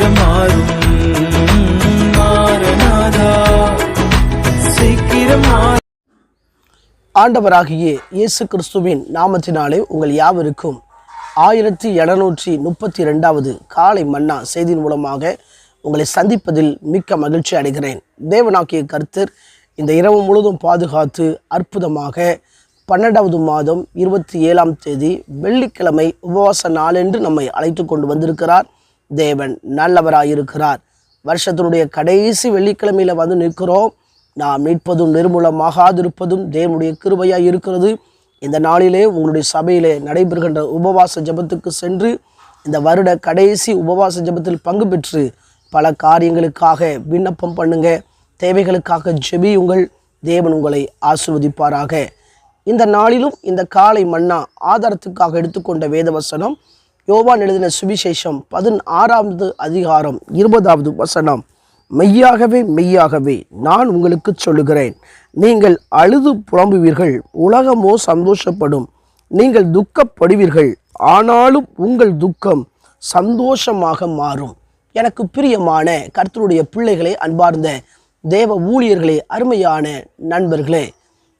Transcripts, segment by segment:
நிறம் மாறும். ஆண்டவராகிய இயேசு கிறிஸ்துவின் நாமத்தினாலே உங்கள் யாவருக்கும் ஆயிரத்தி எழுநூற்றி முப்பத்தி ரெண்டாவது காலை மன்னா செய்தியின் மூலமாக உங்களை சந்திப்பதில் மிக்க மகிழ்ச்சி அடைகிறேன். தேவனாக்கிய கருத்தர் இந்த இரவு முழுதும் பாதுகாத்து அற்புதமாக பன்னெண்டாவது மாதம் இருபத்தி ஏழாம் தேதி வெள்ளிக்கிழமை உபவாச நாளென்று நம்மை அழைத்து கொண்டு வந்திருக்கிறார். தேவன் நல்லவராயிருக்கிறார். வருஷத்தினுடைய கடைசி வெள்ளிக்கிழமையில் வந்து நிற்கிறோம். நாம் மீட்பதும் நிர்மூலமாகாதிருப்பதும் தேவனுடைய கிருபையாக இருக்கிறது இந்த நாளிலே உங்களுடைய சபையிலே நடைபெறுகின்ற உபவாச ஜெபத்துக்கு சென்று இந்த வருட கடைசி உபவாச ஜெபத்தில் பங்கு பெற்று பல காரியங்களுக்காக விண்ணப்பம் பண்ணுங்க. தேவைகளுக்காக ஜெபியுங்கள் தேவன் உங்களை ஆசிர்வதிப்பாராக. இந்த நாளிலும் இந்த காலை மன்னா ஆதாரத்துக்காக எடுத்துக்கொண்ட வேதவசனம் யோவான் எழுதின சுவிசேஷம் பதினாறாவது அதிகாரம் இருபதாவது வசனம். மெய்யாகவே மெய்யாகவே நான் உங்களுக்கு சொல்லுகிறேன். நீங்கள் அழுது புலம்புவீர்கள் உலகமோ சந்தோஷப்படும். நீங்கள் துக்கப்படுவீர்கள் ஆனாலும் உங்கள் துக்கம் சந்தோஷமாக மாறும். எனக்கு பிரியமான கர்த்தருடைய பிள்ளைகளை அன்பார்ந்த தேவ ஊழியர்களே அருமையான நண்பர்களே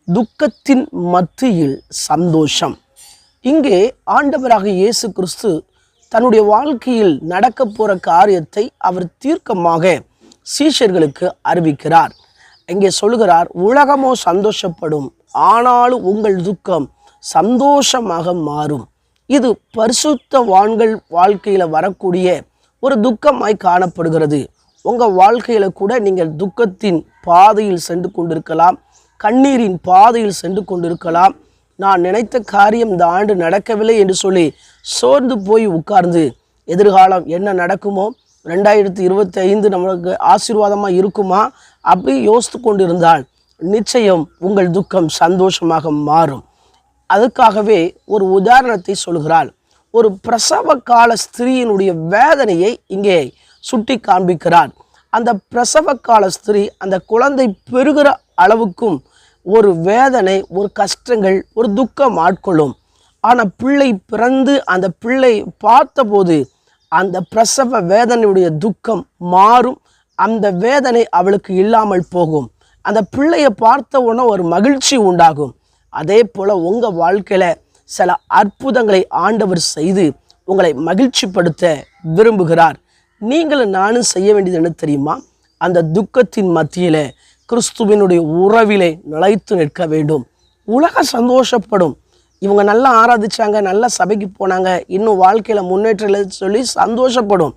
துக்கத்தின் மத்தியில் சந்தோஷம். இங்கே ஆண்டவராக இயேசு கிறிஸ்து தன்னுடைய வாழ்க்கையில் நடக்க போகிற காரியத்தை அவர் தீர்க்கமாக சீஷர்களுக்கு அறிவிக்கிறார். இங்கே சொல்லுகிறார் உலகமோ சந்தோஷப்படும் ஆனாலும் உங்கள் துக்கம் சந்தோஷமாக மாறும். இது பரிசுத்த வான்கள் வாழ்க்கையில் வரக்கூடிய ஒரு துக்கமாய் காணப்படுகிறது. உங்கள் வாழ்க்கையில் கூட நீங்கள் துக்கத்தின் பாதையில் சென்று கொண்டிருக்கலாம் கண்ணீரின் பாதையில் சென்று கொண்டிருக்கலாம். நான் நினைத்த காரியம் இந்த ஆண்டு நடக்கவில்லை என்று சொல்லி சோர்ந்து போய் உட்கார்ந்து எதிர்காலம் என்ன நடக்குமோ ரெண்டாயிரத்தி இருபத்தி ஐந்து நம்மளுக்கு ஆசீர்வாதமாக இருக்குமா? அப்படி யோசித்து கொண்டிருந்தால் நிச்சயம் உங்கள் துக்கம் சந்தோஷமாக மாறும். அதுக்காகவே ஒரு உதாரணத்தை சொல்கிறாள். ஒரு பிரசவ கால ஸ்திரீயினுடைய வேதனையை இங்கே சுட்டி காண்பிக்கிறார். அந்த பிரசவ கால ஸ்திரீ அந்த குழந்தை பெறுகிற அளவுக்கும் ஒரு வேதனை ஒரு கஷ்டங்கள் ஒரு துக்கம் ஆட்கொள்ளும். ஆனால் பிள்ளை பிறந்து அந்த பிள்ளை பார்த்தபோது அந்த பிரசவ வேதனையுடைய துக்கம் மாறும். அந்த வேதனை அவளுக்கு இல்லாமல் போகும். அந்த பிள்ளையை பார்த்த உடனே ஒரு மகிழ்ச்சி உண்டாகும். அதே போல் உங்கள் வாழ்க்கையில் சில அற்புதங்களை ஆண்டவர் செய்து உங்களை மகிழ்ச்சிப்படுத்த விரும்புகிறார். நீங்களும் நானும் செய்ய வேண்டியது என்ன தெரியுமா? அந்த துக்கத்தின் மத்தியில் கிறிஸ்துவினுடைய உறவிலே நிலைத்து நிற்க வேண்டும். உலகம் சந்தோஷப்படும். இவங்க நல்லா ஆராதிச்சாங்க நல்லா சபைக்கு போனாங்க இன்னும் வாழ்க்கையில் முன்னேற்றம் இல்லைன்னு சொல்லி சந்தோஷப்படும்.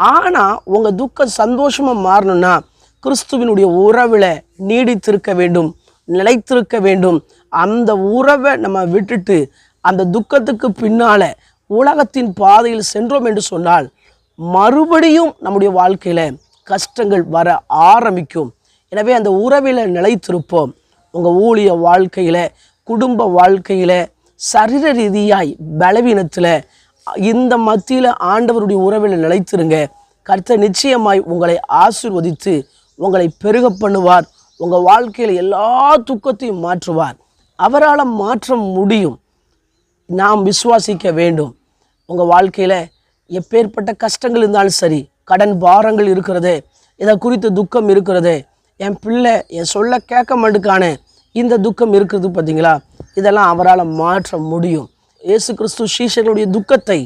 ஆனால் உங்கள் துக்கம் சந்தோஷமாக மாறணும்னா கிறிஸ்துவினுடைய உறவில் நீடித்திருக்க வேண்டும் நிலைத்திருக்க வேண்டும். அந்த உறவை நம்ம விட்டுட்டு அந்த துக்கத்துக்கு பின்னால் உலகத்தின் பாதையில் சென்றோம் என்று சொன்னால் மறுபடியும் நம்முடைய வாழ்க்கையில் கஷ்டங்கள் வர ஆரம்பிக்கும். எனவே அந்த உறவில் நிலைத்திருப்போம். உங்கள் ஊழிய வாழ்க்கையில் குடும்ப வாழ்க்கையில் சரீர ரீதியாய் பலவீனத்தில் இந்த மத்தியில் ஆண்டவருடைய உறவில் நிலைத்திருங்க. கர்த்தர் நிச்சயமாய் உங்களை ஆசிர்வதித்து உங்களை பெருக பண்ணுவார். உங்கள் வாழ்க்கையில் எல்லா துக்கத்தையும் மாற்றுவார். அவரால் மாற்ற முடியும். நாம் விசுவாசிக்க வேண்டும். உங்கள் வாழ்க்கையில் எப்பேற்பட்ட கஷ்டங்கள் இருந்தாலும் சரி கடன் பாரங்கள் இருக்கிறது இதை குறித்து துக்கம் இருக்கிறது என் பிள்ளை என் சொல்ல கேட்க மாட்டுக்கானே இந்த துக்கம் இருக்கிறது பார்த்தீங்களா இதெல்லாம் அவரால் மாற்ற முடியும். இயேசு கிறிஸ்து சீஷர்களுடைய துக்கத்தை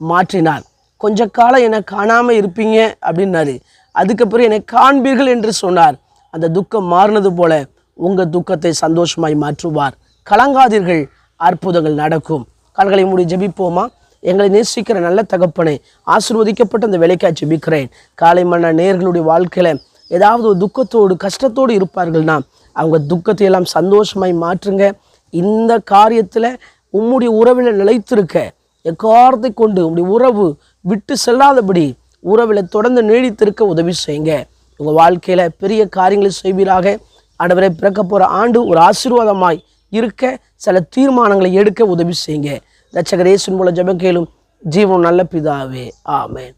மாற்றினார். கொஞ்ச காலம் என்னை காணாமல் இருப்பீங்க அப்படின்னாரு. அதுக்கப்புறம் என்னை காண்பீர்கள் என்று சொன்னார். அந்த துக்கம் மாறினது போல உங்கள் துக்கத்தை சந்தோஷமாய் மாற்றுவார். கலங்காதீர்கள் அற்புதங்கள் நடக்கும். கண்களை மூடி ஜெபிப்போமா? எங்களை நேசிக்கிற நல்ல தகப்பனை ஆசிர்வதிக்கப்பட்ட அந்த வேலைக்காய் ஜெபிக்கிறேன் காலை மன்ன நேர்களுடைய வாழ்க்கையில் ஏதாவது ஒரு துக்கத்தோடு கஷ்டத்தோடு இருப்பார்கள்னா அவங்க துக்கத்தை எல்லாம் சந்தோஷமாய் மாற்றுங்க. இந்த காரியத்தில் உம்முடைய உறவில் நிலைத்திருக்க எக்காரத்தை கொண்டு உங்களுடைய உறவு விட்டு செல்லாதபடி உறவில் தொடர்ந்து நீடித்திருக்க உதவி செய்யுங்க. உங்கள் வாழ்க்கையில் பெரிய காரியங்களை செய்வீராக. ஆண்டவரை பிறக்க போகிற ஆண்டு ஒரு ஆசீர்வாதமாய் இருக்க சில தீர்மானங்களை எடுக்க உதவி செய்யுங்க. ரட்சகரேசன் மூலம் கேளும். ஜீவன் நல்ல பிதாவே. ஆமேன்.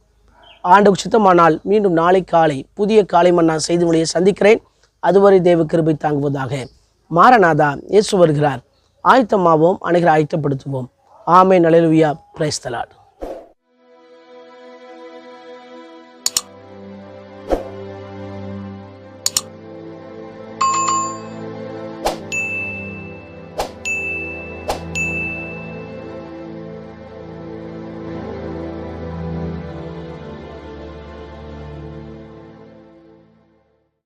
ஆண்டுக்கு சித்தமானால் மீண்டும் நாளை காலை புதிய காலை மன்னா செய்தி மொழியை சந்திக்கிறேன். அதுவரை தேவ கிருபை தாங்குவதாக மாரநாதா இயேசு வருகிறார். ஆயத்தமாவோம் அனைகரை ஆயத்தப்படுத்துவோம். ஆமே நலலுவியா பிரைஸ்தலாட்